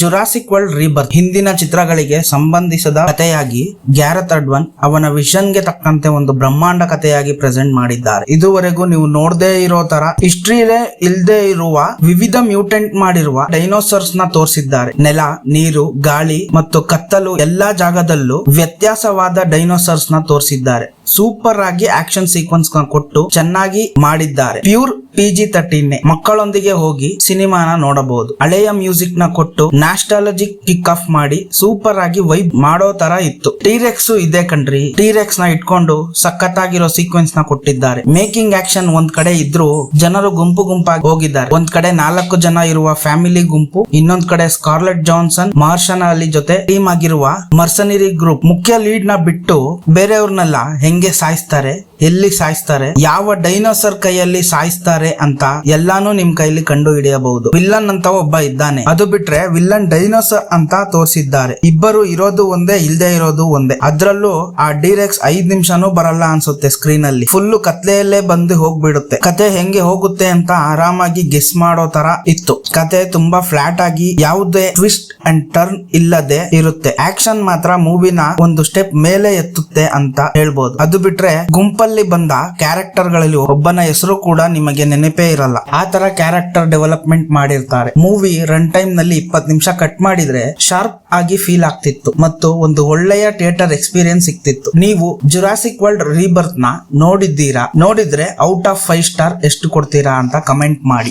Jurassic world rebirth ಹಿಂದಿನ ಚಿತ್ರಗಳಿಗೆ ಸಂಬಂಧಿಸಿದ ಕಥೆಯಾಗಿ ಗ್ಯಾರತ್ ಅಡ್ವನ್ ಅವನ ವಿಷನ್ಗೆ ತಕ್ಕಂತೆ ಒಂದು ಬ್ರಹ್ಮಾಂಡ ಕಥೆಯಾಗಿ ಪ್ರೆಸೆಂಟ್ ಮಾಡಿದ್ದಾರೆ. ಇದುವರೆಗೂ ನೀವು ನೋಡದೇ ಇರೋ ತರ ಹಿಸ್ಟ್ರಿಲೇ ಇಲ್ಲದೆ ಇರುವ ವಿವಿಧ ಮ್ಯೂಟೆಂಟ್ ಮಾಡಿರುವ ಡೈನೋಸರ್ಸ್ನ ತೋರಿಸಿದ್ದಾರೆ. ನೆಲ, ನೀರು, ಗಾಳಿ ಮತ್ತು ಕತ್ತಲು ಎಲ್ಲಾ ಜಾಗದಲ್ಲೂ ವ್ಯತ್ಯಾಸವಾದ ಡೈನೋಸರ್ಸ್ನ ತೋರಿಸಿದ್ದಾರೆ. ಸೂಪರ್ ಆಗಿ ಆಕ್ಷನ್ ಸೀಕ್ವೆನ್ಸ್ ಕೊಟ್ಟು ಚೆನ್ನಾಗಿ ಮಾಡಿದ್ದಾರೆ. ಪ್ಯೂರ್ ಪಿ ಜಿ ತರ್ಟೀನ್ ಮಕ್ಕಳೊಂದಿಗೆ ಹೋಗಿ ಸಿನಿಮಾನ ನೋಡಬಹುದು. ಹಳೆಯ ಮ್ಯೂಸಿಕ್ನ ಕೊಟ್ಟು ನ್ಯಾಸ್ಟಾಲಜಿಕ್ ಕಿಕ್ ಆಫ್ ಮಾಡಿ ಸೂಪರ್ ಆಗಿ ವೈಬ್ ಮಾಡೋ ತರ ಇತ್ತು. ಟೀರೆಕ್ಸ್ ಇದೆ ಕಣ್ರಿ. ಟೀರೆಕ್ಸ್ನ ಇಟ್ಕೊಂಡು ಸಖತ್ತಾಗಿರೋ ಸೀಕ್ವೆನ್ಸ್ನ ಕೊಟ್ಟಿದ್ದಾರೆ. ಮೇಕಿಂಗ್ ಆಕ್ಷನ್ ಒಂದ್ ಕಡೆ ಇದ್ರು ಜನರು ಗುಂಪು ಗುಂಪಾಗಿ ಹೋಗಿದ್ದಾರೆ. ಒಂದ್ ಕಡೆ ನಾಲ್ಕು ಜನ ಇರುವ ಫ್ಯಾಮಿಲಿ ಗುಂಪು, ಇನ್ನೊಂದ್ ಕಡೆ ಸ್ಕಾರ್ಲೆಟ್ ಜಾನ್ಸನ್, ಮಾರ್ಷನ್ ಅಲ್ಲಿ ಜೊತೆ ಟೀಮ್ ಆಗಿರುವ ಮರ್ಸನರಿ ಗ್ರೂಪ್. ಮುಖ್ಯ ಲೀಡ್ನ ಬಿಟ್ಟು ಬೇರೆಯವ್ರನ್ನೆಲ್ಲ ಹೆಂಗೆ ಸಾಯಿಸ್ತಾರೆ? ಎಲ್ಲಿ ಸಾಯಿಸ್ತಾರೆ? ಯಾವ ಡೈನೋಸರ್ ಕೈಯಲ್ಲಿ ಸಾಯಿಸ್ತಾರೆ ಅಂತ ಎಲ್ಲಾನು ನಿಮ್ ಕೈಲಿ ಕಂಡು ಹಿಡಿಯಬಹುದು. ವಿಲ್ಲನ್ ಅಂತ ಒಬ್ಬ ಇದ್ದಾನೆ. ಅದು ಬಿಟ್ರೆ ವಿಲ್ಲನ್ ಡೈನೋಸರ್ ಅಂತ ತೋರಿಸಿದ್ದಾರೆ. ಇಬ್ಬರು ಇರೋದು ಒಂದೇ, ಇಲ್ದೇ ಇರೋದು ಒಂದೇ. ಅದ್ರಲ್ಲೂ ಆ ಡಿರೆಕ್ಸ್ ಐದ್ ನಿಮಿಷನೂ ಬರಲ್ಲ ಅನ್ಸುತ್ತೆ ಸ್ಕ್ರೀನ್ ಅಲ್ಲಿ ಫುಲ್ ಕತ್ಲೆಯಲ್ಲೇ ಬಂದು ಹೋಗ್ಬಿಡುತ್ತೆ. ಕತೆ ಹೆಂಗೆ ಹೋಗುತ್ತೆ ಅಂತ ಆರಾಮಾಗಿ ಗೆಸ್ ಮಾಡೋ ತರ ಇತ್ತು. ಕತೆ ತುಂಬಾ ಫ್ಲಾಟ್ ಆಗಿ ಯಾವುದೇ ಟ್ವಿಸ್ಟ್ ಅಂಡ್ ಟರ್ನ್ ಇಲ್ಲದೆ ಇರುತ್ತೆ. ಆಕ್ಷನ್ ಮಾತ್ರ ಮೂವಿನ ಒಂದು ಸ್ಟೆಪ್ ಮೇಲೆ ಎತ್ತುತ್ತೆ ಅಂತ ಹೇಳ್ಬೋದು. ಅದು ಬಿಟ್ರೆ ಗುಂಪಲ್ಲಿ ಬಂದ ಕ್ಯಾರೆಕ್ಟರ್ಗಳಲ್ಲಿ ಒಬ್ಬನ ಹೆಸರು ಕೂಡ ನಿಮಗೆ ನೆನಪೇ ಇರಲ್ಲ. ಆ ತರ ಕ್ಯಾರೆಕ್ಟರ್ ಡೆವಲಪ್ಮೆಂಟ್ ಮಾಡಿರ್ತಾರೆ. ಮೂವಿ ರನ್ ಟೈಮ್ನಲ್ಲಿ ಇಪ್ಪತ್ತು ನಿಮಿಷ ಕಟ್ ಮಾಡಿದ್ರೆ ಶಾರ್ಪ್ ಆಗಿ ಫೀಲ್ ಆಗ್ತಿತ್ತು ಮತ್ತು ಒಂದು ಒಳ್ಳೆಯ ಥಿಯೇಟರ್ ಎಕ್ಸ್ಪೀರಿಯನ್ಸ್ ಸಿಕ್ತಿತ್ತು ನೀವು ಜುರಾಸಿಕ್ ವರ್ಲ್ಡ್ ರೀಬರ್ತ್ನ ನೋಡಿದ್ದೀರಾ? ನೋಡಿದ್ರೆ ಔಟ್ ಆಫ್ ಫೈವ್ ಸ್ಟಾರ್ ಎಷ್ಟು ಕೊಡ್ತೀರಾ ಅಂತ ಕಮೆಂಟ್ ಮಾಡಿ.